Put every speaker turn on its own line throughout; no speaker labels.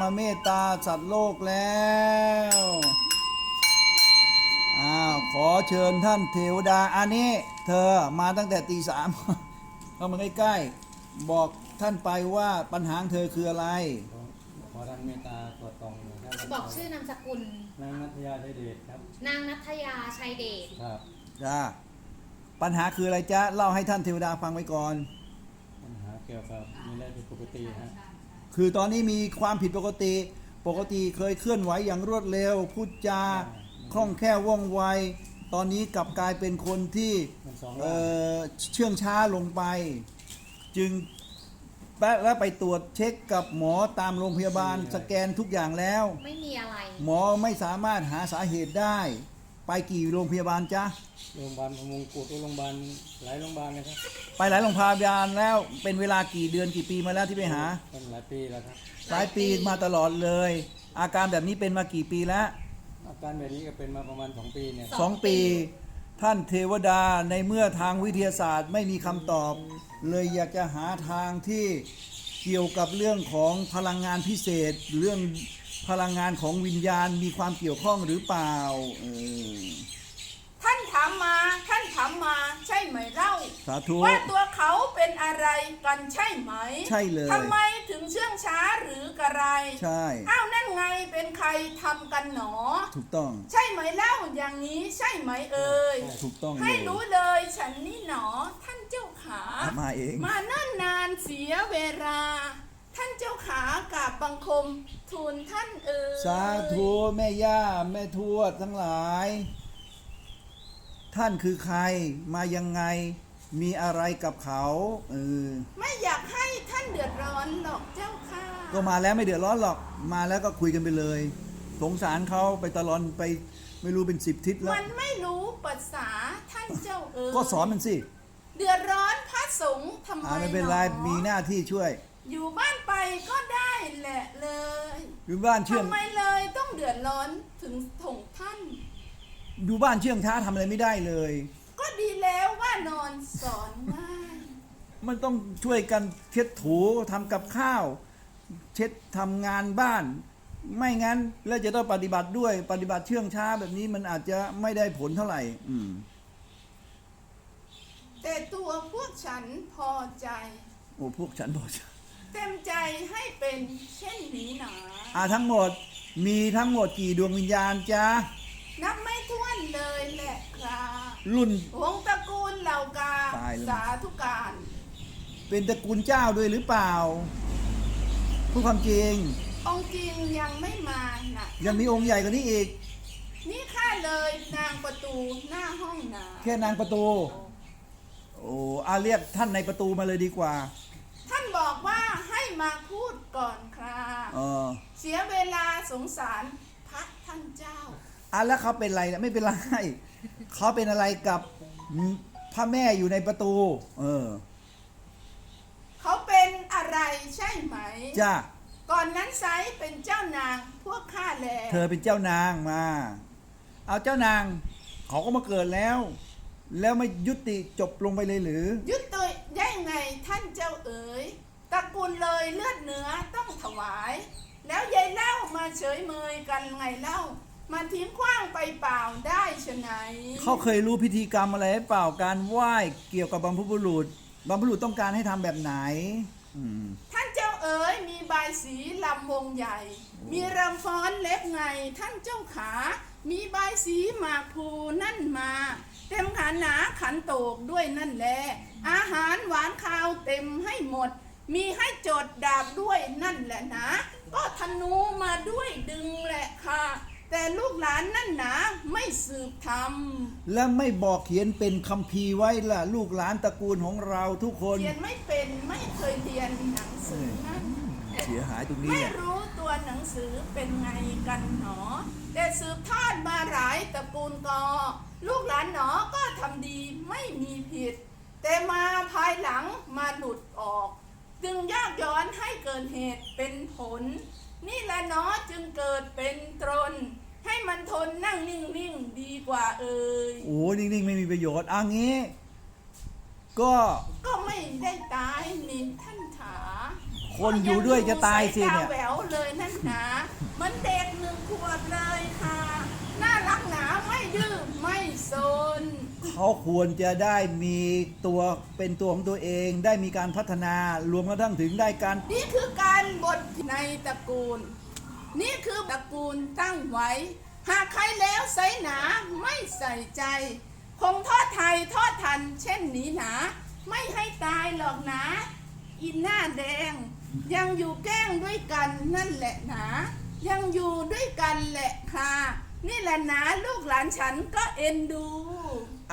มาเมตตาสัตว์โลกแล้วอ้าวขอเชิญท่านเทวดาอันนี้ เธอมาตั้งแต่ตีสามเข้ามาใกล้ๆบอกท่านไปว่าปัญหาของเธอคืออะไร
ขอท่านเมตตาตรวจตรงนะครับ
บอกชื่อนามสกุล
นางนัทยาชัยเดชครับ
นางนัทยาชัยเดช
ครับ
จ้าปัญหาคืออะไรจ๊ะ เล่าให้ท่านเทวดาฟังไว้ก่อน
ปัญหาเกี่ยวกับมีอะไรผิดปกติฮะ
คือตอนนี้มีความผิดปกติ ปกติเคยเคลื่อนไหวอย่างรวดเร็ว พูดจาคล่องแคล่วว่องไว ตอนนี้กลับกลายเป็นคนที่
มันสอง
เอ่
ร่าง
อเชื่องช้าลงไป จึงแปะและไปตรวจเช็คกับหมอตามโรงพยาบาลสแกนทุกอย่างแล้ว
ไม่มีอะไร
หมอไม่สามารถหาสาเหตุได้ ไปกี่โรงพยาบาลจ๊ะ
โรงพยาบาลพมงกุฎโรงพยาบาลหลายโรงพยาบาลเลยครับ
ไปหลายโรงพยาบาลแล้วเป็นเวลากี่เดือนกี่ปีมาแล้วที่ไปหา
เป็นหลายปีแล้วครับ
หลายปีมาตลอดเลย อาการแบบนี้เป็นมากี่ปีแล้ว
อาการแบบนี้ก็เป็นมาประมาณสองปีเนี่ย
สองปี ท่านเทวดาในเมื่อทางวิทยาศาสตร์ไม่มีคำตอบ เลยอยากจะหาทางที่เกี่ยวกับเรื่องของพลังงานพิเศษ เรื่อง พลังงานของวิญญาณมีความเกี่ยวข้องหรือเปล่าเออ
ท่านถามมาท่านถามมาใช่ไหมเล่า
สาธุ
ว่าตัวเขาเป็นอะไรกันใช่ไหม
ใช่เลย
ทำไมถึงเชื่องช้าหรือกระไร
ใช่
อ้าวนั่นไงเป็นใครทำกันหนอ
ถูกต้อง
ใช่ไหมเล่าอย่างนี้ใช่ไหมเอ่ย
ถูกต้องเล
ให้
ย
รู้เลยฉันนี่หนอท่านเจ้าขา
มาเอง
มาเนิ่นนานเสียเวลา ท่านเจ้าขากราบบังคมทูลท่านเอ่ย
สาธุแม่ย่าแม่ทวดทั้งหลาย ท่านคือใครมายังไงมีอะไรกับเขาเออ
ไม่อยากให้ท่านเดือดร้อนหรอกเจ้าค่ะ
ก็มาแล้วไม่เดือดร้อนหรอกมาแล้วก็คุยกันไปเลย สงสารเขาไปตลอนไปไม่รู้เป็นสิบทิศแล้ว
มันไม่รู้ภาษาท่านเจ้าเอ๋ย
ก็สอนมันสิ
เดือดร้อนพระสงฆ์ทำไม
อ่าไม่เป็นไร
หอ
มีหน้าที่ช่วย
อยู่บ้านไปก็ได้แหละเลย
อยู่บ้านเชื่อง
ทำไมเลยต้องเดือดร้อนถึงถงท่าน
อยู่บ้านเชื่องช้าทำอะไรไม่ได้เลย
ก็ดีแล้วว่านอนสอนง่าย
มันต้องช่วยกันเช็ดถูทำกับข้าว เช็ดทำงานบ้าน ไม่งั้นแล้วจะต้องปฏิบัติด้วยปฏิบัติเชื่องช้าแบบนี้มันอาจจะไม่ได้ผลเท่าไหร่ อืม
แต่ตัวพวกฉันพอใจ
โอ้พวกฉันบอก
เต็มใจให้เป็นเช่นนี้หนา
อ่าทั้งหมดมีทั้งหมดกี่ดวงวิญญาณจ๊ะ
นับไม่ถ้วนเลยแหละครับ
รุ่น
วงตระกูลเหล่ากา
ตายแล้ว
สาธุการ
เป็นตระกูลเจ้าด้วยหรือเปล่าพูดความจริง
องค์จริงยังไม่มานะ
ยังมีองค์ใหญ่กว่านี้อีก
นี่ข้าเลยนางประตูหน้าห้องนา
แค่นางประตู โอ้อาเรียกท่านในประตูมาเลยดีกว่า
ท่านบอกว่าให้ มาพูดก่อนครับ
เออ
เสียเวลาสงสารพระท่านเจ้า
อะแล้วเขาเป็นอะไรนะไม่เป็นไรเขาเป็นอะไรกับพระแม่อยู่ในประตู เออ
เขาเป็นอะไรใช่ไหม
จ้า
ก่อนนั้นไซเป็นเจ้านางพวกข้าแล
เธอเป็นเจ้านางมา เอาเจ้านางเขาก็มาเกิดแล้ว แล้วไม่ยุติจบลงไปเลยหรือ
ยุติได้ไงท่านเจ้าเอ๋ยต ระกูลเลยเลือดเนื้อต้องถวาย แล้วยายเล่ามาเฉยเมยกันไงเล่า มาทิ้งขว้างไปเปล่าได้ชะไหน
เขาเคยรู้พิธีกรรมอะไรหรือเปล่าการไหว้เกี่ยวกับบรรพบุรุษบรรพบุรุษต้องการให้ทำแบบไหน อืม
ท่านเจ้าเอ๋ยมีใบายสีลำวงใหญ่ มีรำฟ้อนเล็บไงท่านเจ้าขา มีใบายสีหมากภูนั่นมา เต็มขันหนาขันโตกด้วยนั่นแหละอาหารหวานข้าวเต็มให้หมด มีให้โจดดาบด้วยนั่นแหละนะ ก็ธนูมาด้วยดึงแหละค่ะ แต่ลูกหลานนั่นหนาไม่สืบทำ
และไม่บอกเขียนเป็นคัมภีร์ไว้ล่ะ ลูกหลานตระกูลของเราทุกคน
เรียนไม่เป็นไม่เคยเรียนหนังสือนั่น
เสียหายตรงนี้
ไม่
เนี่ย
รู้ตัวหนังสือเป็นไงกันหนอ แต่สืบทอดมาหลายตระกูลกอ ลูกหลานหนอก็ทำดีไม่มีผิด แต่มาภายหลังมาหลุดออก จึงยากย้อนให้เกิดเหตุเป็นผล นี่แหละเนาะจึงเกิดเป็นตรน ให้มันทนนั่งนิ่งๆดีกว่าเอ่ย
โอ้นิ่งๆ ไม่มีประโยชน์เอังงี้ ก็
ก็ไม่ได้ตายนี่ท่านถา
คนอยู่ด้วยจะตายสิเนี่ย
ก็งดูใตาแหววเลยนั่นหนามันเด็กหนึ่งขวบเลยค่ะ น่ารักหนาไม่ดื้อไม่ซน
เขาควรจะได้มีตัวเป็นตัวของตัวเองได้มีการพัฒนารวมกระทั่งถึงได้การ
นี่คือการบทในตระกูล นี่คือตระกูลตั้งไว้ หากใครแล้วใส่หนาไม่ใส่ใจ คงทอดไทยทอดทัน เช่นนี้หนา ไม่ให้ตายหรอกนะอินหน้าแดง ยังอยู่แกล้งด้วยกันนั่นแหละหนายังอยู่ด้วยกันแหละค่ะ นี่แหละนะลูกหลานฉันก็เอ็นดู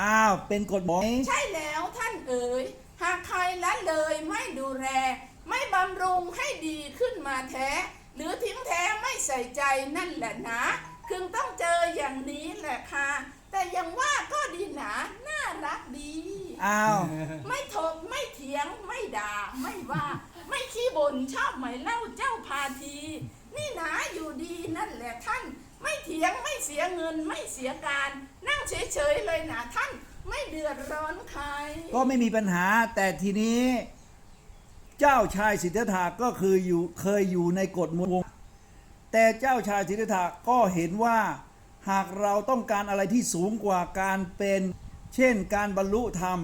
อ้าว เป็นกฎหมาย
ใช่แล้วท่านเอ๋ย หากใครละเลยไม่ดูแล ไม่บำรุงให้ดีขึ้นมาแท้ หรือทิ้งแท้ไม่ใส่ใจนั่นแหละนะคึงต้องเจออย่างนี้แหละค่ะ แต่อยังว่าก็ดีหนา น่ารักดี
อ้าว
ไม่ถกไม่เถียงไม่ด่า ไม่ว่า ไม่ขี้บ่นชอบไหมเล่าเจ้าพาที นี่หนาอยู่ดีนั่นแหละท่าน ไม่เถียงไม่เสียเงินไม่เสียการ นั่งเฉยๆเลยนะท่านไม่เดือดร้อนใคร
ก็ไม่มีปัญหาแต่ทีนี้ เจ้าชายสิทธัตถะก็คืออยู่เคยอยู่ในกฎมวงแต่เจ้าชายสิทธัตถะก็เห็นว่าหากเราต้องการอะไรที่สูงกว่าการเป็น เช่นการบรรลุธรรม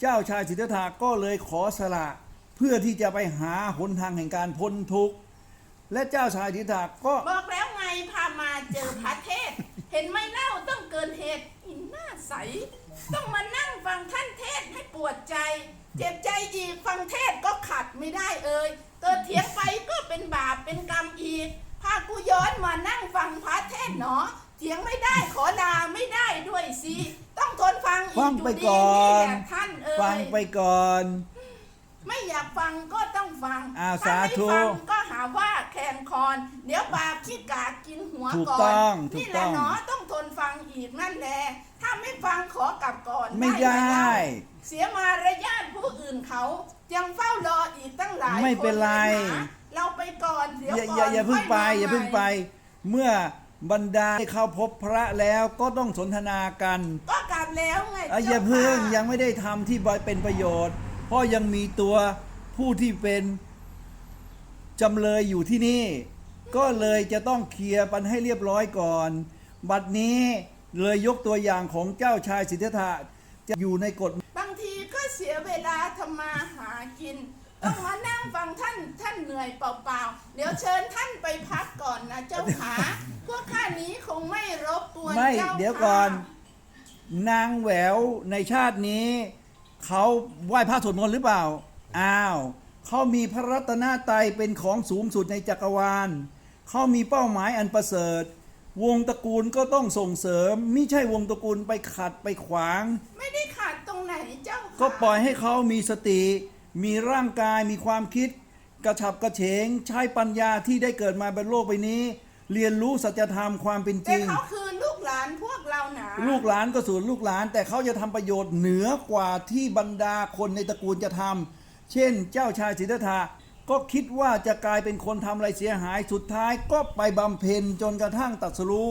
เจ้าชายสิทธัตถะก็เลยขอสละ เพื่อที่จะไปหาหนทางแห่งการพ้นทุกข์และเจ้าชายสิทธัตถะก็
บอกแล้วไง พามาเจอพระเทศ เห็นไหมเล่าต้องเกินเหตุอินหน้าใส ต้องมานั่งฟังท่านเทศให้ปวดใจ เจ็บใจอีกฟังเทศก็ขัดไม่ได้เอ่ยเกิดเถียงไปก็เป็นบาปเป็นกรรมอีกพากูย้อนมานั่งฟังพระเทศหนอเถียงไม่ได้ขอลาไม่ได้ด้วยสิ ต้องทนฟังอีกอยู่ดีนี่แหละท่านเอ่
ฟังไปก่อน
ไม่อยากฟังก็ต้องฟัง
อ่า
ถ้าไม่
สาธุ
ฟังก็หาว่าแข่งคอน เดี๋ยวบาปขี้กากินหัว
ถูก
ก่อน
ต้องถูก
นี่แห
ต้
ละ
อง
เนาะต้องทนฟังอีกนั่นแหละถ้าไม่ฟังขอกลับก่อน
ไม่ได้
หเล่าเสียมารยาทผู้อื่นเขายังเฝ้ารออีกตั้งหลาย
ไม่เป็นไร
คลยนะเราไปก่อนเดี๋ยว
อย่า
ก่อน
อย่าอย่าเพิ่งไป
ค่ม
อย่าเพิ่งไปเมื่อบรรดาได้เข้าพบพระแล้วก็ต้องสนทนากัน
ก็กลับแล้วไง
อะ
จ้
อย่าเพิ่ง
ค่ะ
ยังไม่ได้ทำที่เป็นประโยชน์ เพราะยังมีตัวผู้ที่เป็นจำเลยอยู่ที่นี่ ก็เลยจะต้องเคลียร์ปันให้เรียบร้อยก่อน บัดนี้เลยยกตัวอย่างของเจ้าชายสิทธัตถะจะอยู่ในกฎ
บางทีก็เสียเวลาทำมาหากินต้องมานั่งฟังท่านท่านเหนื่อยเปล่าๆ เดี๋ยวเชิญท่านไปพักก่อนนะเจ้าขาพวกข้านี้คงไม่รบกวน
ไม่
เจ้า
เดี๋ยวก่อน
ค่ะ
นางแหววในชาตินี้ เขาไหว้พระสวดมนต์หรือเปล่า อ้าว เขามีพระรัตนตรัยเป็นของสูงสุดในจักรวาล เขามีเป้าหมายอันประเสริฐ วงตระกูลก็ต้องส่งเสริม ไม่ใช่วงตระกูลไปขัดไปขวาง
ไม่ได้ขาดตรงไหนเจ้าค่ะ
ก็ปล่อยให้เขามีสติ มีร่างกาย มีความคิด กระฉับกระเฉง ใช้ปัญญาที่ได้เกิดมาบนโลกใบนี้ เรียนรู้สัจธรรมความเป็นจ
แต่
ริง
เขาคือ ลูกหลานพวกเราหนา
ลูกหลานก็ส่วนลูกหลาน แต่เขาจะทำประโยชน์เหนือกว่าที่บรรดาคนในตระกูลจะทำเช่น เจ้าชายสิทธัตถะก็คิดว่าจะกลายเป็นคนทำอะไรเสียหายสุดท้ายก็ไปบำเพ็ญจนกระทั่งตรัสรู้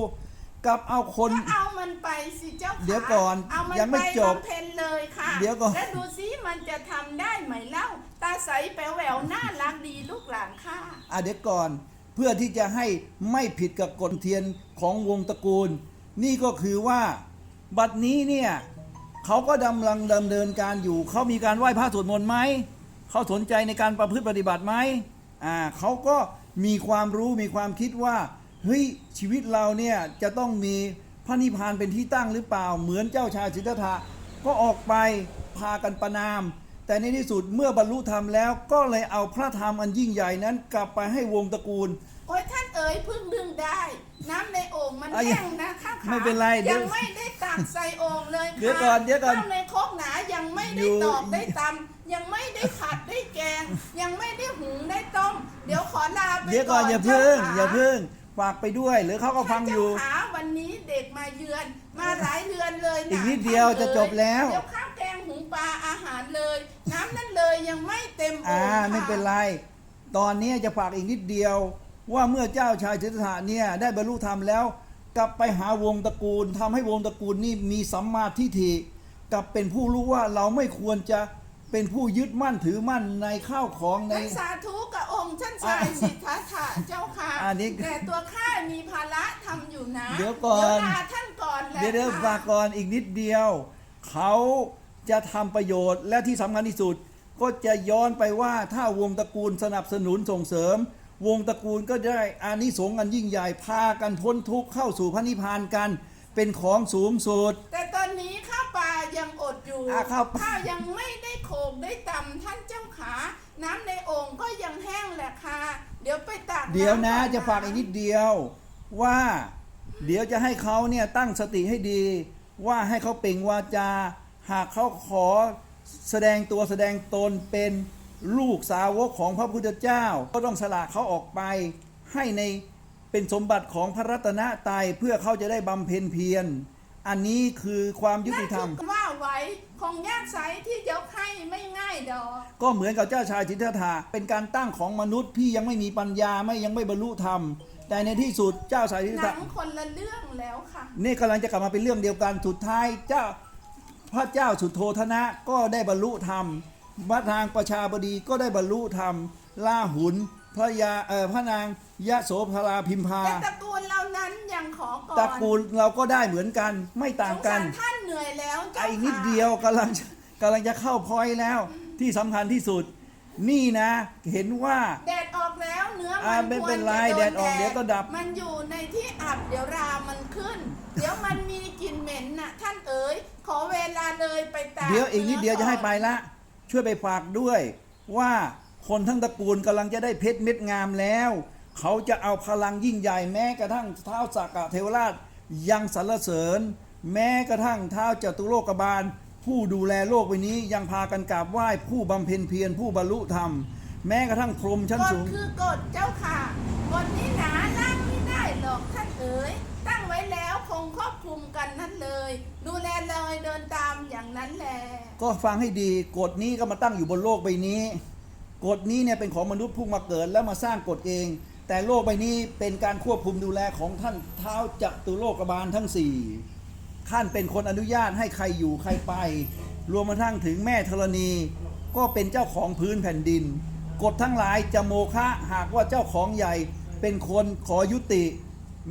กับเอาคน
ก็เอามันไปสิเจ้าค่ะ
เดี๋ยวก่อน
เอามัน
ยังไม่
ไป
จบ
บำเพ็ญเลยค่ะ
เดี๋ยวก่อน
แล้วดูซิมันจะทำได้ไหมเล่า ตาใสแป๋วแหววน่ารักดีลูกหลานค่ะ
อะเดี๋ยวก่อน เพื่อที่จะให้ไม่ผิดกับกฎเทียนของวงตระกูล นี่ก็คือว่าบัดนี้เนี่ยเขาก็ดำลังดำเนินการอยู่ เขามีการไหว้พระสวดมนต์ไหมเขาสนใจในการประพฤติปฏิบัติไหมอ่าเขาก็มีความรู้มีความคิดว่าเฮ้ยชีวิตเราเนี่ยจะต้องมีพระนิพพานเป็นที่ตั้งหรือเปล่า เหมือนเจ้าชายสิทธัตถะก็ออกไปพากันประนาม แต่ในที่สุดเมื่อบรรลุธรรมแล้ว ก็เลยเอาพระธรรมอันยิ่งใหญ่นั้นกลับไปให้วงตระกูล
โอ้ยท่า อ๋ยเพึ่งดึงได้ น้ำในโอ่งมัน
อะ
แห้งนะข้าขา
ไม่เป็นไรเดี๋
ยั
ยว
งไม่ได้ตักใส่โอ่งเลยค่ะ
เดี๋ยวก่อนเดี๋ยวก่อน
ข้าวในครกหนายังไม่
อ
ได้
ยู่
ตอกได้ตำยังไม่ได้ผัดได้แกง ยังไม่ได้หุงได้ต้ม เดี๋ยวขอลาไป
เดี๋ยวก่อนอย่า
เจ้
พึ่ง
ค่ะ
อย่าพึ่งฝากไปด้วย หรือเขาก็ฟังอยู่
ท่านเจ้าขาวันนี้เด็กมาเยือน มาหลายเดือนเลยนะ
อีกนิดเดียว
ท่าน
จะจบแล้ว
เดี๋ยวข้าวแกงหุงปลาอาหารเลย น้ำนั่นเลยยังไม่เต็มโอ่
อ่าง
ค่ะ
ไม่เป็นไร ตอนนี้จะฝากอีกนิดเดียว ว่าเมื่อเจ้าชายสิทธัตถะเนี่ยได้บรรลุธรรมแล้ว กลับไปหาวงตระกูลทำให้วงตระกูลนี่มีสัมมาทิฏฐิกลับเป็นผู้รู้ว่าเราไม่ควรจะเป็นผู้ยึดมั่นถือมั่นในข้าวของใน
นักสาธุกับองค์ท่านชายสิทธัตถะเจ้าค่ะ
อ่าอันนี้
แต่ตัวข้ามีภาระทำอยู่นะ
เดี๋ยวก่อน
เดี๋ยวลาท่านก่อนแหละ
เดี๋ยวเดี๋ยว
ค่ะ
ฝากก่อนอีกนิดเดียว เขาจะทำประโยชน์และที่สำคัญที่สุด ก็จะย้อนไปว่าถ้าวงตระกูลสนับสนุนส่งเสริม วงตระกูลก็ได้อานิสงส์อันยิ่งใหญ่พากันพ้นทุกข์เข้าสู่พระนิพพานกันเป็นของสูงสุด
แต่ตอนนี้ข้าปลายังอดอยู่
อะข้าวปลา
ข้ายังไม่ได้โขกได้ตำท่านเจ้าขา น้ำในโอ่งก็ยังแห้งแหละค่ะ เดี๋ยวไปตัก
เดี๋ยวนะำ
ก่
จะฝากอีกนิดเดียวว่าเดี๋ยวจะให้เขาเนี่ยตั้งสติให้ดี ว่าให้เขาเปล่งวาจา หากเขาขอแสดงตัวแสดงตนเป็น ลูกสาวกของพระพุทธเจ้า ก็ต้องสละเขาออกไป ให้ในเป็นสมบัติของพระรัตนตรัยเพื่อเขาจะได้บำเพ็ญเพียร อันนี้คือความยุติธรรม
นั่นคือว่าไว้คงยากไสที่ยกให้ไม่ง่ายดอก
ก็เหมือนกับเจ้าชายสิทธัตถะเป็นการตั้งของมนุษย์ที่ยังไม่มีปัญญาไม่ยังไม่บรรลุธรรม แต่ในที่สุดเจ้าชายสิทธัต
หนั
ถะ
งคนละเรื่องแล้วค่ะ
นี่กำลังจะกลับมาเป็นเรื่องเดียวกันสุดท้ายเจ้าพระเจ้าสุโธธนะก็ได้บรรลุธรรม พระนางประชาบดีก็ได้บรรลุธรรมลาหุนพระยาเอ่อพระนางยะโสภราพิมพา
แต่ตระกูลเรานั้นยังขอก่อน
ตระกูลเราก็ได้เหมือนกันไม่ต่างกัน
สสรท่านเหนื่อยแล้วเจ้า
ไอ้นิด
ค่ะ
เดียวกำลังจะกำลังจะเข้าพอยต์แล้วที่สำคัญที่สุด นี่นะเห็นว่า
แดดออกแล้วเนื้อ
อ่า
มัน
ไม่
คว
เป็
ร
น
จะ
ไร
โดน
แดดออกเดี๋ยวก็ดับ
มันอยู่ในที่อับเดี๋ยวรามันขึ้น เดี๋ยวมันมีกลิ่นเหม็นน่ะท่านเอ๋ยขอเวลาเลยไปตาก
เดี๋ยวอีกนิดเดียวจะให้ไป
ก่อน
ละ ช่วยไปฝากด้วยว่าคนทั้งตระกูลกำลังจะได้เพชรเม็ดงามแล้ว เขาจะเอาพลังยิ่งใหญ่แม้กระทั่งเท้าสักกะเทวราชยังสรรเสริญ แม้กระทั่งเท้าจตุโลกบาล ผู้ดูแลโลกใบนี้ยังพากันกราบไหว้ผู้บำเพ็ญเพียรผู้บรรลุธรรม แม้กระทั่งพรหมชั้น
กฎ
สูง
คือกฎเจ้าค่ะกฎนี้หนาล้างไม่ได้หรอกท่านเอ๋ย ไว้แล้วคงครอบคลุมกันนั่นเลย ดูแลเลยเดินตามอย่างนั้นแหละ
ก็ฟังให้ดีกฎนี้ก็มาตั้งอยู่บนโลกใบนี้ กฎนี้เนี่ยเป็นของมนุษย์ผู้มาเกิดแล้วมาสร้างกฎเอง แต่โลกใบนี้เป็นการควบคุมดูแลของท่านเท้าจัตุโลกบาลทั้งสี่ท่านเป็นคนอนุญาตให้ใครอยู่ใครไป รวมมาทั้งถึงแม่ธรณี ก็เป็นเจ้าของพื้นแผ่นดิน กฎทั้งหลายจะโมฆะหากว่าเจ้าของใหญ่เป็นคนขอยุติ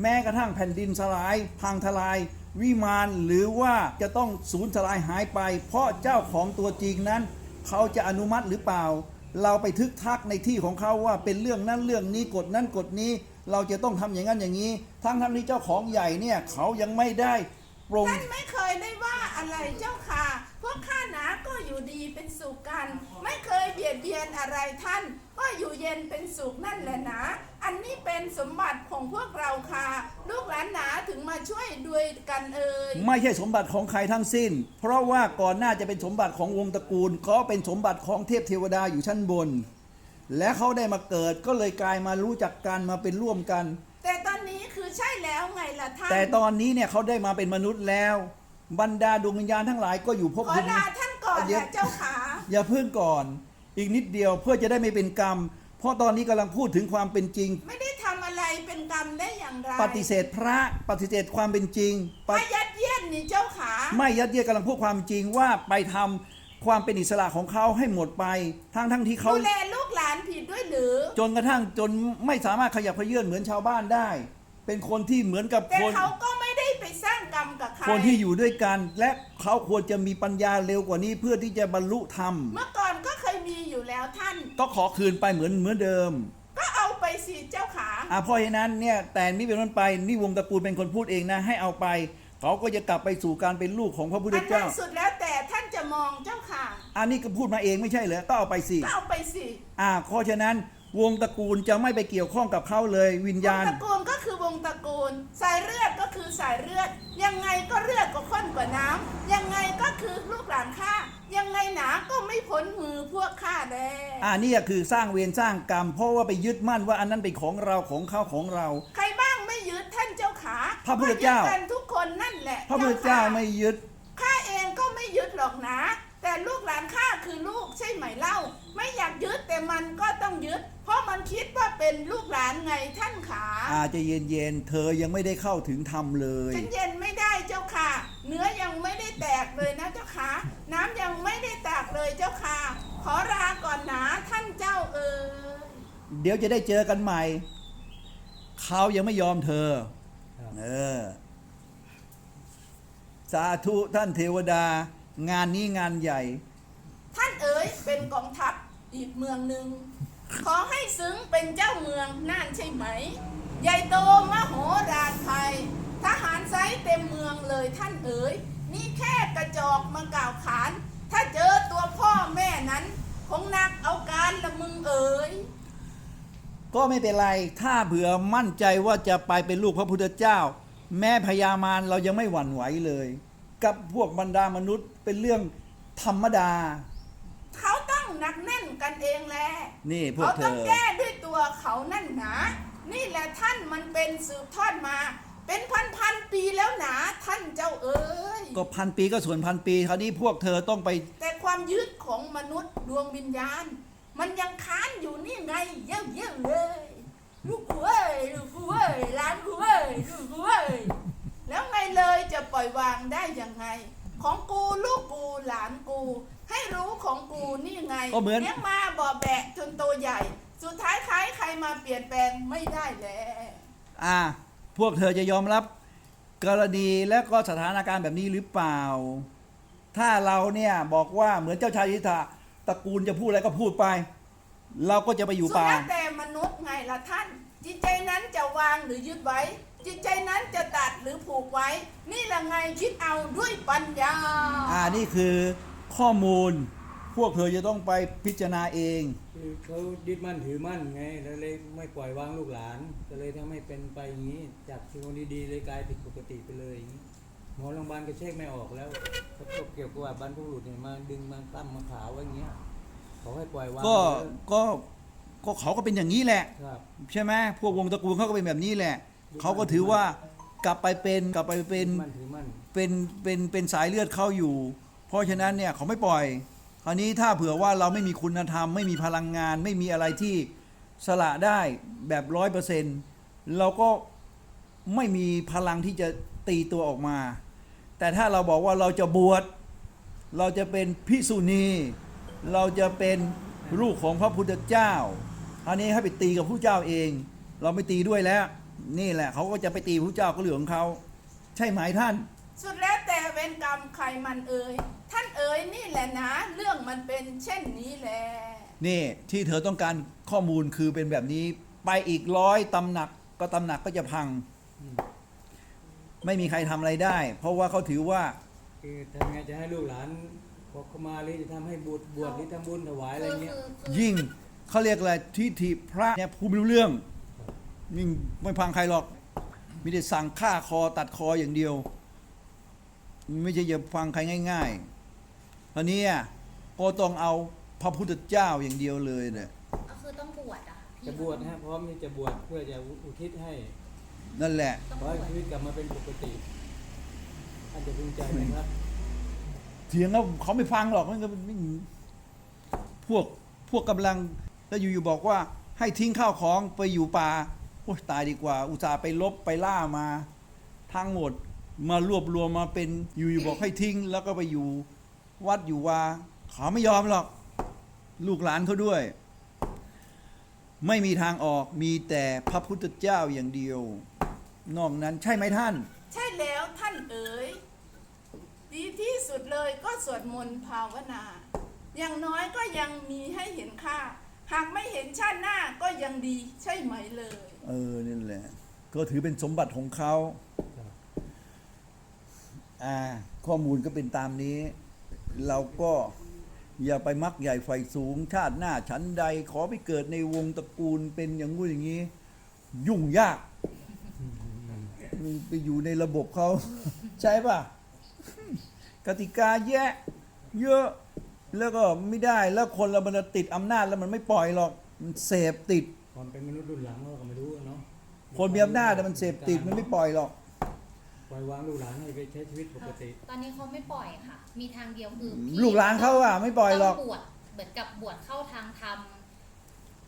แม้กระทั่งแผ่นดินสลาย พังทลาย วิมานหรือว่าจะต้องสูญสลายหายไป เพราะเจ้าของตัวจริงนั้น เขาจะอนุมัติหรือเปล่า เราไปทึกทักในที่ของเขาว่าเป็นเรื่องนั้นเรื่องนี้กฎนั้นกฎนี้ เราจะต้องทำอย่างนั้นอย่างนี้ ทั้งทั้งที่เจ้าของใหญ่เนี่ยเขายังไม่ได้ ปรง
ท่านไม่เคยได้ว่าอะไรเจ้าค่ะ พวกข้าหนาก็อยู่ดีเป็นสุขกัน ไม่เคยเบียดเบียนอะไรท่าน ก็อยู่เย็นเป็นสุขนั่นแหละนะ อันนี้เป็นสมบัติของพวกเราค่ะ ลูกหลานหนาถึงมาช่วยด้วยกันเอ่ย
ไม่ใช่สมบัติของใครทั้งสิ้น เพราะว่าก่อนหน้าจะเป็นสมบัติของวงตระกูลเขาเป็นสมบัติของเทพเทวดาอยู่ชั้นบน และเขาได้มาเกิดก็เลยกลายมารู้จักกันมาเป็นร่วมกัน
แต่ตอนนี้คือ ใช่แล้วไงล่ะท่าน
แต่ตอนนี้เนี่ยเขาได้มาเป็นมนุษย์แล้ว บรรดาดวงวิญญาณทั้งหลายก็อยู่ภพ
ขอ
ภูมิ
ลาท่านก่อน
เดี๋ยว
นะเจ้าขา
อย่าเพิ่งก่อน อีกนิดเดียวเพื่อจะได้ไม่เป็นกรรม เพราะตอนนี้กำลังพูดถึงความเป็นจริง
ไม่ได้ทำอะไรเป็นกรรมได้อย่างไร
ปฏิเสธพระปฏิเสธความเป็นจริงป
ไม่ยัดเยียดนี่เจ้าขา
ไม่ยัดเยียดกำลังพูดความจริงว่าไปทำความเป็นอิสระของเขาให้หมดไปทั้งทั้งที่เขา
ดูแลลูกหลานผิดด้วยหรือ
จนกระทั่งจนไม่สามารถขยับเขยื่อนเหมือนชาวบ้านได้ เป็นคนที่เหมือนกับ
แต่
คน
เขาก็ไม่ได้ไปสร้างกรรมกับใคร
คนที่อยู่ด้วยกัน และเขาควรจะมีปัญญาเร็วกว่านี้เพื่อที่จะบรรลุธรรม
เมื่อก่อนก็เคยมีอยู่แล้วท่าน
ก็ขอคืนไปเหมือนเหมือนเดิม
ก็เอาไปสิเจ้าขา
อะเพราะฉะนั้นเนี่ยแต่นี่เป็นต้นไปนี่วงตระกูลเป็นคนพูดเองนะให้เอาไป เขาก็จะกลับไปสู่การเป็นลูกของพระพุทธ
อันนั้
เจ้า
นสุดแล้วแต่ท่านจะมองเจ้าค่ะ
อันนี้ก็พูดมาเองไม่ใช่เหรอก็เอาไปสิ
ก็เอาไปสิ
อ่าเพราะฉะนั้น วงตระกูลจะไม่ไปเกี่ยวข้องกับเขาเลยวิญ
วง
ญาณ
ตระกูลก็คือวงตระกูล สายเลือดก็คือสายเลือด ยังไงก็เลือดก็ข้นกว่าน้ำยังไงก็คือลูกหลานข้ายังไงหนาก็ไม่พ้นมือพวกข้าแน่
อ่านี่ก็คือสร้างเวรสร้างกรรม เพราะว่าไปยึดมั่นว่าอันนั้นเป็นของเราของเขาของเรา
ใครบ้างไม่ยึดท่านเจ้าขา
พระพุทธเจ้า
ก็ยึดกันทุกคนนั่นแหละ
พระพุทธเจ้าไม่ยึด
ข้าเองก็ไม่ยึดหรอกนะ แต่ลูกหลานข้าคือลูกใช่ไหมเล่า ไม่อยากยึดแต่มันก็ต้องยึด เพราะมันคิดว่าเป็นลูกหลานไงท่านขา
อาจจะเย็นๆเธอยังไม่ได้เข้าถึงธรรมเลย
ฉันเย็นไม่ได้เจ้าค่ะ เนื้อยังไม่ได้แตกเลยนะเจ้าค่ะ น้ำยังไม่ได้แตกเลยเจ้าค่ะ ขอลาก่อนนะท่านเจ้าเอ๋ย
เดี๋ยวจะได้เจอกันใหม่ เขายังไม่ยอมเธอ
ครับ
เออ สาธุท่านเทวดา งานนี้งานใหญ่
ท่านเอ๋ยเป็นกองทัพอีกเมืองหนึ่ง ขอให้ซึ้งเป็นเจ้าเมืองน่านใช่ไหม ใหญ่โตมโหฬารไทย ทหารไซส์เต็มเมืองเลยท่านเอ๋ย นี่แค่กระจอกมากล่าวขาน ถ้าเจอตัวพ่อแม่นั้น คงหนักเอาการละมึงเอ๋ย
ก็ไม่เป็นไร ถ้าเผื่อมั่นใจว่าจะไปเป็นลูกพระพุทธเจ้า แม่พญามารเรายังไม่หวั่นไหวเลย กับพวกบรรดามนุษย์เป็นเรื่องธรรมดา
เขาต้องหนักแน่นกันเองแหละ
นี่พวก
เขา
เธ
ต้อง
อ
แก้ด้วยตัวเขานั่นหนา นี่แหละท่านมันเป็นสืบทอดมา เป็นพันพันๆปีแล้วหนาท่านเจ้าเอ๋ย
ก็พันปีก็ส่วนพันปี คราวนี้พวกเธอต้องไป
แต่ความยึดของมนุษย์ดวงวิญญาณ มันยังค้านอยู่นี่ไงเยี่ยมเยี่ยมเลย ลูกกูเอ้ยลูกกูเอ้ยหลานกูเอ้ยลูกกูเอ้ย แล้วไงเลยจะปล่อยวางได้ยังไง ของกูลูกกูหลานกู ให้รู้ของกูนี่ไง
ก็เหมือน
เลี้ยงมาบ่อแบะจนโตใหญ่ สุดท้ายใครใครมาเปลี่ยนแปลงไม่ได้แล้ว
อ่า พวกเธอจะยอมรับกรณีและก็สถานการณ์แบบนี้หรือเปล่า ถ้าเราเนี่ยบอกว่าเหมือนเจ้าชายยิทธาตระกูลจะพูดอะไรก็พูดไป เราก็จะไปอยู่
สุด
ป่า
แล้วแต่มนุษย์ไงล่ะท่าน จิตใจนั้นจะวางหรือยึดไว้ จิตใจนั้นจะตัดหรือผูกไว้ นี่ละไงคิดเอาด้วยปัญญา
อ่านี่คือข้อมูลพวกเธอจะต้องไปพิจารณาเอง
คือเขายึดมั่นถือมั่นไงแล้วเลยไม่ปล่อยวางลูกหลาน ก็เลยทำให้เป็นไปอย่างนี้ จากที่คนดีๆเลยกลายผิดปกติไปเลยอย่างนี้หมอโรงพยาบาลก็เช็คไม่ออกแล้วเขาก็เกี่ยวกับว่าบรรพบุรุษเนี่ยมาดึงมาตั้มมาขาวไว้อย่างเงี้ยเขาให้ปล่อยวาง
ก็
ไปเลย
ก็ ก็เขาก็เป็นอย่างนี้แหละ
ครับ
ใช่ไหมพวกวงตระกูลเขาก็เป็นแบบนี้แหละ เขาก็ถือว่ากลับไปเป็นกลับไปเป็น
ยึดมั่นถือมั่น
เป็นเป็นเป็นสายเลือดเข้าอยู่ เพราะฉะนั้นเนี่ยเขาไม่ปล่อย คราวนี้ถ้าเผื่อว่าเราไม่มีคุณธรรม ไม่มีพลังงาน ไม่มีอะไรที่สละได้แบบร้อยเปอร์เซ็นต์เราก็ไม่มีพลังที่จะตีตัวออกมา แต่ถ้าเราบอกว่าเราจะบวชเราจะเป็นพิสุณี เราจะเป็นลูกของพระพุทธเจ้า อันนี้ให้ไปตีกับผู้เจ้าเอง เราไม่ตีด้วยแล้ว นี่แหละเขาก็จะไปตีผู้เจ้าก็เรื่องของเขาใช่ไหมท่าน
สุดแล้วแต่เวรกรรมใครมันเอ่ยท่านเอ๋ยนี่แหละนะ เรื่องมันเป็นเช่นนี้แหละ
นี่ที่เธอต้องการข้อมูลคือเป็นแบบนี้ ไปอีกร้อยตำหนักก็ตำหนักก็จะพัง ไม่มีใครทำอะไรได้ เพราะว่าเขาถือว่า
คือทำไงจะให้ลูกหลานพอเข้ามาหรือจะทำให้บวชบวชหรือทำบุญถวายอะไร
คือ
เงี้ย
คือคือ
ยิ่ง เขาเรียกอะไรทิฏฐิพระเนี่ยพูดไม่รู้เรื่องยิ่งไม่พังใครหรอก มีแต่สั่งฆ่าคอตัดคออย่างเดียว ไม่ใช่จะฟังใครง่ายๆทีนี้อะก็ต้องเอาพระพุทธเจ้าอย่างเดียวเลยเนี่ย
ก็คือต้องบวชอะพี่
จะบวชนะฮะพร้อมที่จะบวชเพื่อจะอุทิศให้
นั่นแหละ
ต้อง
ข
บ
อ
ว
ให้
ช
ชีวิตกลับมาเป็นปกติท่านจะพึงใจไหมครับ
เถียงแล้วเขาไม่ฟังหรอกมันก็ไม่พวกพวกกำลัง แล้วอยู่ๆบอกว่าให้ทิ้งข้าวของไปอยู่ป่าโอ้ยตายดีกว่า อุตส่าห์ไปลบไปล่ามา ทั้งหมดมารวบรวมมาเป็นอยู่ๆบอกให้ทิ้ง แล้วก็ไปอยู่วัดอยู่วาเขาไม่ยอมหรอก ลูกหลานเขาด้วย ไม่มีทางออกมีแต่พระพุทธเจ้าอย่างเดียว นอกนั้นใช่ไหมท่าน
ใช่แล้วท่านเอ๋ยดีที่สุดเลยก็สวดมนต์ภาวนา อย่างน้อยก็ยังมีให้เห็นค่า หากไม่เห็นชาติหน้าก็ยังดีใช่ไหมเลย
เออนี่แหละ ก็ถือเป็นสมบัติของเขาอ่าข้อมูลก็เป็นตามนี้ เราก็อย่าไปมักใหญ่ไฟสูง ชาติหน้าชั้นใด ขอไปเกิดในวงตระกูลเป็นอย่างงู้นอย่างนี้ ยุ่งยาก ไปอยู่ในระบบเขา ใช่ป่ะ กติกาแยะ เยอะ แล้วก็ไม่ได้แล้วคนเรามันจะติดอำนาจแล้วมันไม่ปล่อยหรอกมันเสพติด
ความเป็นมนุษย์รุ่นหลังเราก็ไม่รู้อะเนาะ
คนมีอำนาจแต่มันเสพติดมันไม่ปล่อยหรอก
ปล่อยวางลูกหลานให้ไปใช้ชีวิตปกติ
ตอนนี้เขาไม่ปล่อยค่ะ มีทางเดียวคือพี่
ลูกหลานเขาอะไม่ปล่อยหรอก
ต้งบวชเหมือนกับบวชเข้าทางธรรม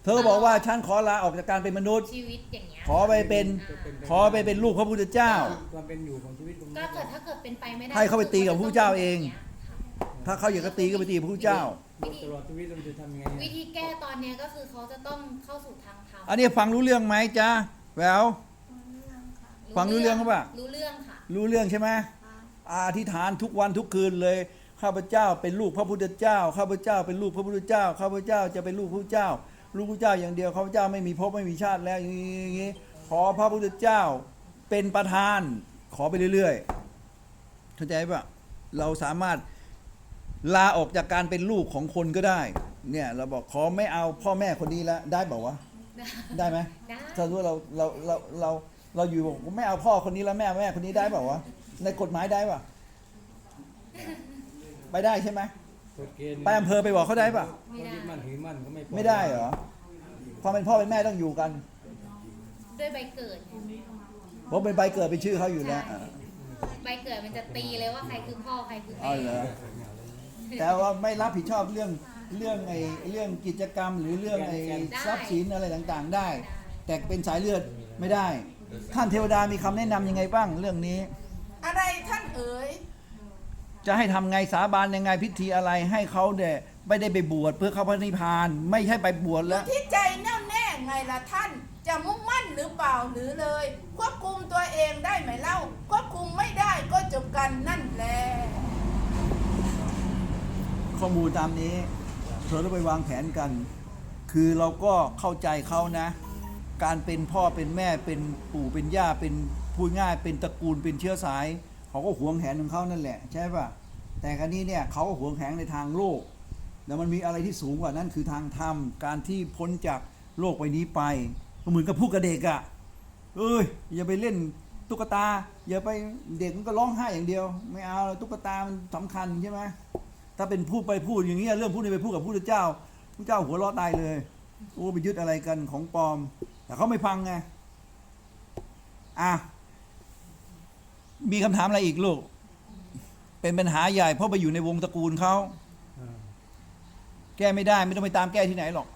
เธอบอกว่าฉันขอลาออกจากการเป็นมนุษย์
ชีวิตอย่างเงี้ย
ขอไปเป็น ขอไปเป็นลูกพระพุทธเจ้า
ความเป็นอยู่ของชีวิตของมนุ
ก็
ษย์
เกิดถ้าเกิดเป็นไปไม่ได้
ให้เขาไปตีกับผู้เจ้าเอง
ค่ะ
ถ้าเขาอยากจะตีก็ไปตีพระพุทธเจ้า
บวชตลอดชีวิตเราจะทำยังไง
วิ
อะ
ธีแก้ตอนเนี้ยก็คือเขาจะต้องเข้าสู่ทางธรรม
อันนี้ฟังรู้เรื่องไหมจ๊ะเวแวว ฟังรู้เรื่องปะ
รู้เรื่องค่ะ
รู้เรื่องใช่ไหมอธิษฐานทุกวันทุกคืนเลย ข้าพเจ้าเป็นลูกพระพุทธเจ้า ข้าพเจ้าเป็นลูกพระพุทธเจ้า ข้าพเจ้าจะเป็นลูกพระพุทธเจ้า ลูกพระเจ้าอย่างเดียวข้าพเจ้าไม่มีภพไม่มีชาติแล้วอย่างนี้อย่างนี้ขอพระพุทธเจ้าเป็นประธาน ขอไปเรื่อยๆเข้าใจปะเราสามารถ ลาออกจากการเป็นลูกของคนก็ได้ เนี่ยเราบอกขอไม่เอาพ่อแม่คนนี้แล้วได้บอกว่าวะได้ไหม
ได้
ถ้ารู้ว่าเราเราเราเราเราอยู่บอกไม่เอาพ่อคนนี้แล้วแม่แม่คนนี้ได้เปล่าวะในกฎหมายได้ป่ะไปได้ใช่ไหม
กฎเกณฑ์
ไปอำเภอไปบอกเขาได้ป่ะ
คนยึดมั่นถือมั่นก็ไม่ปล่อย
ไม่ได้เหรอความเป็นพ่อเป็นแม่ต้องอยู่กัน
ด้วยใบเกิดไง
เพราะเป็นใบเกิดเป็นชื่อเขาอยู่แล้วอ่า
ใบเกิดมันจะตีเลยว่าใครคือพ่อใครคือ
อ๋อ
แม่
เหรอ แต่ว่าไม่รับผิดชอบเรื่องเรื่องไอ้เรื่องกิจกรรม หรือเรื่องไอ้ทรัพย์สินอะไรต่างๆ ได้ แต่เป็นสายเลือดไม่ได้ ท่านเทวดามีคำแนะนำยังไงบ้างเรื่องนี้
อะไรท่านเอ๋ย
จะให้ทำไงสาบานยังไงพิธีอะไรให้เขาเนี่ยไม่ได้ไปบวชเพื่อเข้าพระนิพพาน ไม่ใช่ไปบวชแล้ว
ที่ใจแน่วแน่ไงล่ะท่าน จะมุ่งมั่นหรือเปล่าหรือเลย ควบคุมตัวเองได้ไหมเล่า ควบคุมไม่ได้ก็จบกันนั่นแหละ
ข้อมูลตามนี้ เธอต้องไปวางแผนกัน คือเราก็เข้าใจเขานะ การเป็นพ่อเป็นแม่เป็นปู่เป็นย่าเป็นพูดง่ายเป็นตระกูลเป็นเชื้อสาย เขาก็หวงแหนของเขานั่นแหละ ใช่ป่ะแต่ครั้นี้เนี่ยเขาก็หวงแหนในทางโลก แล้วมันมีอะไรที่สูงกว่านั้นคือทางธรรมการที่พ้นจากโลกใบนี้ไปก็เหมือนกับพูดกับเด็กอะ่ะเอ้ยอย่าไปเล่นตุ๊กตา อย่าไปเด็กมันก็ร้องไห้อย่างเดียว ไม่เอาตุ๊กตามันสำคัญใช่ไหม ถ้าเป็นพูดไปพูดอย่างเงี้ยเรื่องพูดนี่ไปพูดกับพระพุทธเจ้าพระเจ้าหัวเราะตายเลยโอ้ไปยึดอะไรกันของปลอม แต่เขาไม่ฟังไงอะมีคำถามอะไรอีกลูก เป็นปัญหาใหญ่เพราะไปอยู่ในวงตระกูลเขา
อ่า
แก้ไม่ได้ไม่ต้องไปตามแก้ที่ไหนหรอก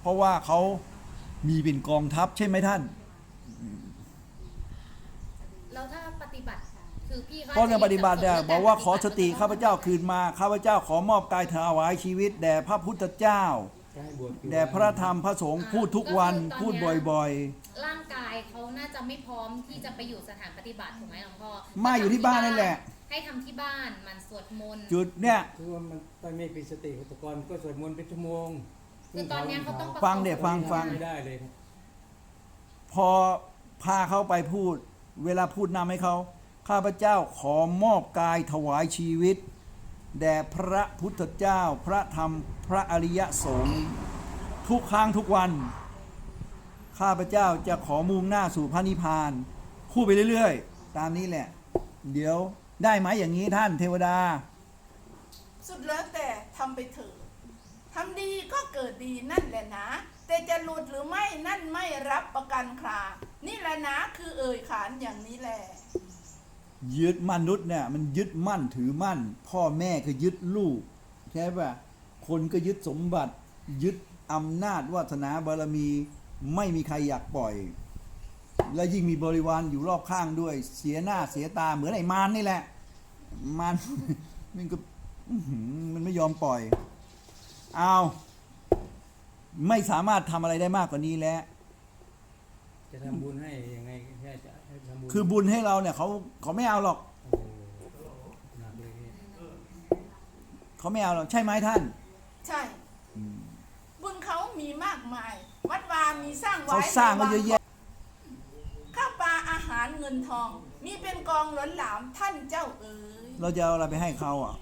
เพราะว่าเขามีเป็นกองทัพใช่ไหมท่าน
แล้วถ้าปฏิบัติ คือพี่เขา
เพราะในปฏิบัติเนี่ยบอกว่าขอสติข้าพเจ้าคืนมาข้าพเจ้าขอมอบกายถวายชีวิตแด่พระพุทธเจ้า
จะให้บวชกี่
แด่พระธรรมพระสงฆ์พูดทุกวันพูดบ่อย
ร่างกายเขาน่าจะไม่พร้อมที่จะไปอยู่สถานปฏิบัติถูกไหมหลวงพ่อ
ๆมาอยู่ที่บ้านนั่นแหละ
ให้ทำที่บ้านมันสวดมนต์
จุดเนี่ย
คือว่ามันไปไม่เป็นสติอุตกรก็สวดมนต์เป็นชั่วโมง
คือตอนเนี้ยเขาต้องประ
ฟัง
คอ
เดี๋ยวฟังฟัง
ไม่ได้เลยครับ
พอพาเขาไปพูด เวลาพูดนำให้เขา ข้าพเจ้าขอมอบกายถวายชีวิต แด่พระพุทธเจ้าพระธรรมพระอริยสงฆ์ทุกครั้งทุกวัน ข้าพเจ้าจะขอมุ่งหน้าสู่พระนิพพานพูดไปเรื่อยๆ ตามนี้แหละ เดี๋ยวได้ไหมอย่างนี้ท่านเทวดา
สุดแล้วแต่ทำไปเถอะทำดีก็เกิดดีนั่นแหละนะ แต่จะหลุดหรือไม่นั่นไม่รับประกันครานี่แหละนะคือเอ่ยขานอย่างนี้แหละ
ยึดมนุษย์เนี่ยมันยึดมั่นถือมั่น พ่อแม่ก็ยึดลูกใช่ป่ะคนก็ยึดสมบัติ ยึดอำนาจวาสนาบารมีไม่มีใครอยากปล่อย และยิ่งมีบริวารอยู่รอบข้างด้วย เสียหน้าเสียตาเหมือนไอ้มารนี่แหละมารมันก็มันไม่ยอมปล่อยเอาไม่สามารถทำอะไรได้มากกว่านี้แล้ว
จะทำบุญให้ยังไง ค่จะให้ทำบุญ
คือบุญให้เราเนี่ยเขาเขาไม่เอาหรอก
โอ้โหหนักเลยเนี่ย
เขาไม่เอาหรอกใช่ไหมท่าน
ใช่ บุญเขามีมากมาย วัดวามีสร้างไว้
เขาสร้างไว้เยอะแยะ
ข้าวปลาอาหารเงินทอง มีเป็นกองล้นหลามท่านเจ้าเอ๋ย
เราจะเอาอะไรไปให้เขาอะ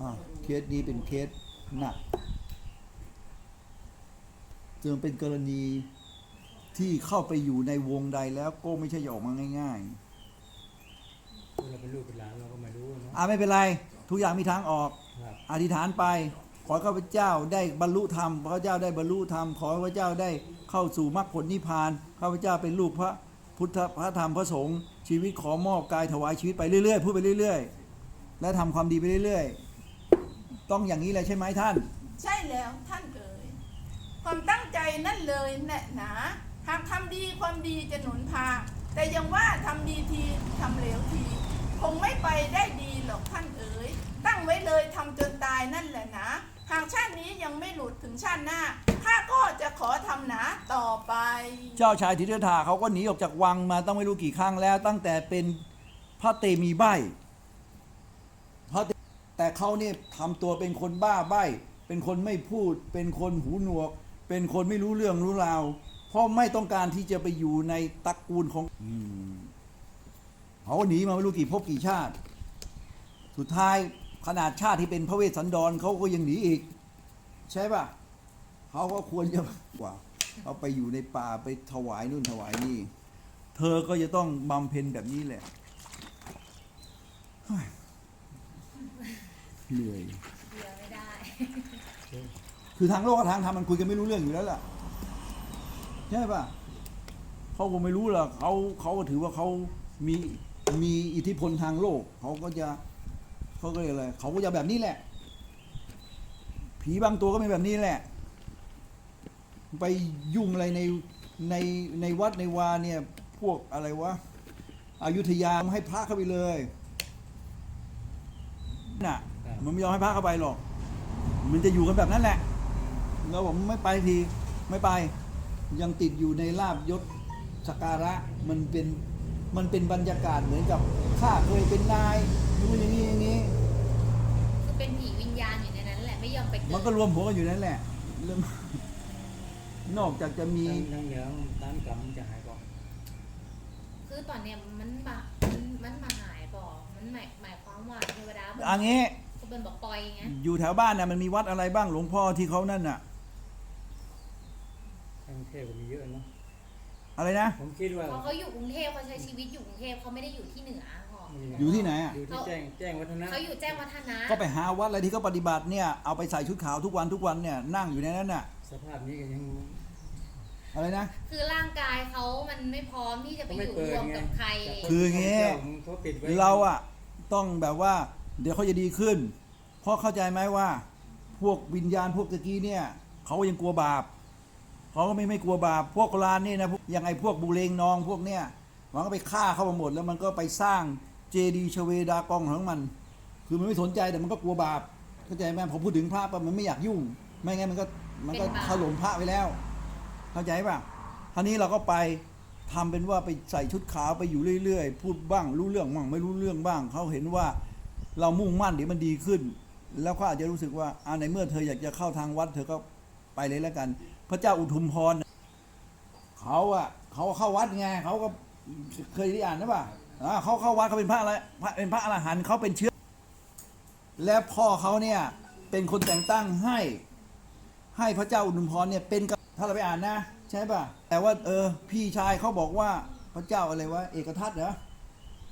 อ่าวเคสนี้เป็นเคสหนักจึงเป็นกรณี ที่เข้าไปอยู่ในวงใดแล้วก็ไม่ใช่จะออกมาง่าย
เราเป็นลูกเป็นหลานเราก็ไม่รู้เนาะ
ๆ อ่าไม่เป็นไร ทุกอย่างมีทางออก
ครับ
อธิษฐานไป ขอข้าพเจ้าได้บรรลุธรรม ขอข้าพเจ้าได้บรรลุธรรม ขอข้าพเจ้าได้เข้าสู่มรรคผลนิพพาน ข้าพเจ้าเป็นลูกพระพุทธพระธรรมพระสงฆ์ชีวิตขอมอบกายถวายชีวิตไปเรื่อยๆ พูดไปเรื่อยๆ และทำความดีไปเรื่อยๆ ต้องอย่างนี้เลยใช่ไหมท่าน
ใช่แล้วท่านเอ๋ยความตั้งใจนั่นเลยแน่หนา หากทำดีความดีจะหนุนพา แต่ยังว่าทำดีทีทำเหลวที คงไม่ไปได้ดีหรอกท่านเอ๋ย ตั้งไว้เลยทำจนตายนั่นแหละนะ หากชาตินี้ยังไม่หลุดถึงชาติหน้าข้าก็จะขอทำหนาต่อไป
เจ้าชายทิเทธาเขาก็หนีออกจากวังมาต้องไม่รู้กี่ครั้งแล้ว ตั้งแต่เป็นพระเตมีใบพระเตแต่เขาเนี่ยทำตัวเป็นคนบ้าใบเป็นคนไม่พูด เป็นคนหูหนวก เป็นคนไม่รู้เรื่องรู้ราว เพราะไม่ต้องการที่จะไปอยู่ในตระกูลของอืมเขาหนีมาไม่รู้กี่ภพกี่ชาติ สุดท้ายขนาดชาติที่เป็นพระเวสสันดรเขาก็ยังหนีอีก ใช่ป่ะเขาก็ควรจะกว่าเขาไปอยู่ในป่าไปถวายนู่นถวายนี่ เธอก็จะต้องบำเพ็ญแบบนี้แหละเฮ้ยเหนื่อย
เดียวไม่ได้
คือทางโลกกับทางธรรมมันคุยกันไม่รู้เรื่องอยู่แล้วล่ะ ใช่ป่ะเขาก็ไม่รู้หรอกเขาเขาก็ถือว่าเขามีมีอิทธิพลทางโลก เขาก็จะเขาก็เรียกอะไรเขาก็จะแบบนี้แหละ ผีบางตัวก็เป็นแบบนี้แหละ ไปยุ่งอะไรในในในวัดในวาเนี่ยพวกอะไรวะอายุธยาให้พระเข้าไปเลยน่ะมันไม่ยอมให้พระเข้าไปหรอก มันจะอยู่กันแบบนั้นแหละแล้วผมไม่ไปทีไม่ไป ยังติดอยู่ในลาบยศสกการะมันเป็นมันเป็นบรรยากาศเหมือนกับข้าเคยเป็นนายนู่นอย่างนี้อย่างนี้
คือเป็นผีวิญญาณอยู่ในนั้นแหละไม่ยอมไปเกิด
มันก็รวมหัวกันอยู่นั่นแหละเรื่องนอกจากจะมี
ทางเหนือต้านกรรมมันจะหายก่อน
คือตอนเนี้ยมันมามันมันมาหายบอกมันหมายหมายความว่าเทวดา
อันนี้
ก็เป็นบอกปล่อยไง
อยู่แถวบ้านน่ะมันมีวัดอะไรบ้างหลวงพ่อที่เขานั่นน่ะ
ทาง เทพก็มีเยอะเนาะ
อะไรนะ
ผมคิดว่า
เพราะเขาอยู่กรุงเทพเขาใช้ชีวิตอยู่กรุงเทพเขาไม่ได้อยู่ที่เหนือหรอก
อยู่ที่ไหนอะ
อยู่ที่แจ้งแจ้งวัฒนะ
เขาอยู่แจ้งวัฒนะ
ก็ไปหาวัดอะไรที่เขาปฏิบัติเนี่ย เอาไปใส่ชุดขาวทุกวันทุกวันเนี่ยนั่งอยู่ในนั้นน่ะ
สภาพนี้ก็ยัง
อะไรนะ
คือร่างกายเขามันไม่พร้อมที่จะไป
ก็
อ
ไม่
ยู่
เปิด
รวม
ไง
กับใคร
คืออย่างงี้
เขาปิดไว้
เราอะต้องแบบว่า เดี๋ยวเขาจะดีขึ้น เพราะเข้าใจไหมว่า พวกวิญญาณพวกตะกี้เนี่ยเขายังกลัวบาป เขาก็ไม่ไม่กลัวบาปพวกโบราณนี่นะพวกยังไงพวกบุเรงนองพวกเนี่ยมันก็ไปฆ่าเข้ามาหมด แล้วมันก็ไปสร้างเจดีย์ชเวดากองของมัน คือมันไม่สนใจแต่มันก็กลัวบาปเข้าใจไหมพอพูดถึงพระปั๊บมันไม่อยากยุ่ง ไม่งั้นมันก็มันก็ถล่มพระไปแล้ว เข้าใจป่ะทีนี้เราก็ไปทำเป็นว่าไปใส่ชุดขาวไปอยู่เรื่อยๆ พูดบ้างรู้เรื่องบ้างไม่รู้เรื่องบ้าง เขาเห็นว่าเรามุ่งมั่นเดี๋ยวมันดีขึ้น แล้วเขาอาจจะรู้สึกว่าอ่าในเมื่อเธออยากจะเข้าทางวัดเธอก็ไปเลยแล้วกัน พระเจ้าอุทุมพรเขาอะเขาเข้าวัดไงเขาก็เคยได้อ่านนะป่ะอ่าเขาเข้าวัดเขาเป็นพระอะไรพระเป็นพระอรหันต์เขาเป็นเชื้อ และพ่อเขาเนี่ยเป็นคนแต่งตั้งให้ให้พระเจ้าอุทุมพรเนี่ยเป็นถ้าเราไปอ่านนะ ใช่ป่ะแต่ว่าเออพี่ชายเขาบอกว่าพระเจ้าอะไรวะเอกทัตเหรอ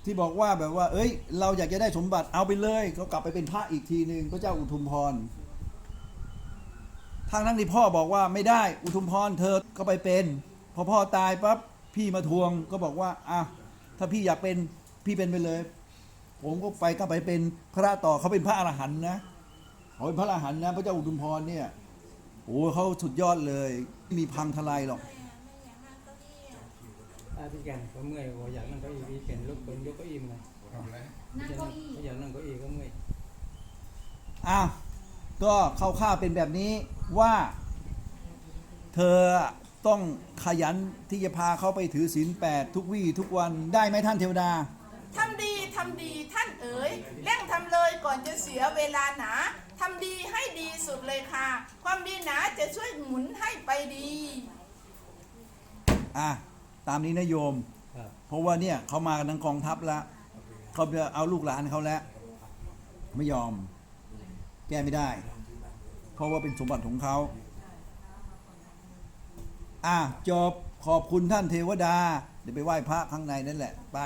ที่บอกว่าแบบว่า เอ้ย เราอยากจะได้สมบัติเอาไปเลย ก็กลับไปเป็นพระอีกทีหนึ่งพระเจ้าอุทุมพร ทางนั้นที่พ่อบอกว่าไม่ได้อุทุมพรเธอก็ไปเป็น พอพ่อตายปั๊บพี่มาทวงก็บอกว่าอะถ้าพี่อยากเป็นพี่เป็นไปเลย ผมก็ไปก็ไปเป็นพระต่อเขาเป็นพระอรหันต์นะเขาเป็นพระอรหันต์นะพระเจ้าอุทุมพรเนี่ยโอ้เขาสุดยอดเลยไม่มีพังทลายหรอก
อาพี่แกนเขาเมื่อยบอกอยากนั่งเก้าอี้พี่แกนลุกเป็นยกเก้าอี้มา
นั่งเก้าอี้
อยากนั่งเก้าอี้ก็เมื่อย
อ้าว ก็เข้าข้าวๆเป็นแบบนี้ว่าเธอต้องขยันที่จะพาเขาไปถือศีลแปดทุกวี่ทุกวันได้ไหมท่านเทวดา
ทำดีทำดีท่านเอ๋ยเร่งทำเลยก่อนจะเสียเวลาหนาทำดีให้ดีสุดเลยค่ะ ความดีหนาจะช่วยหมุนให้ไปดี
อะตามนี้นะโยม
ครับ
เพราะว่าเนี่ยเขามากันทั้งกองทัพแล้วเขาจะเอาลูกหลานเขาแล้ว ไม่ยอม แก้ไม่ได้ เพราะว่าเป็นสมบัติของเขาอะจบขอบคุณท่านเทวดา เดี๋ยวไปไหว้พระข้างในนั่นแหละ ไป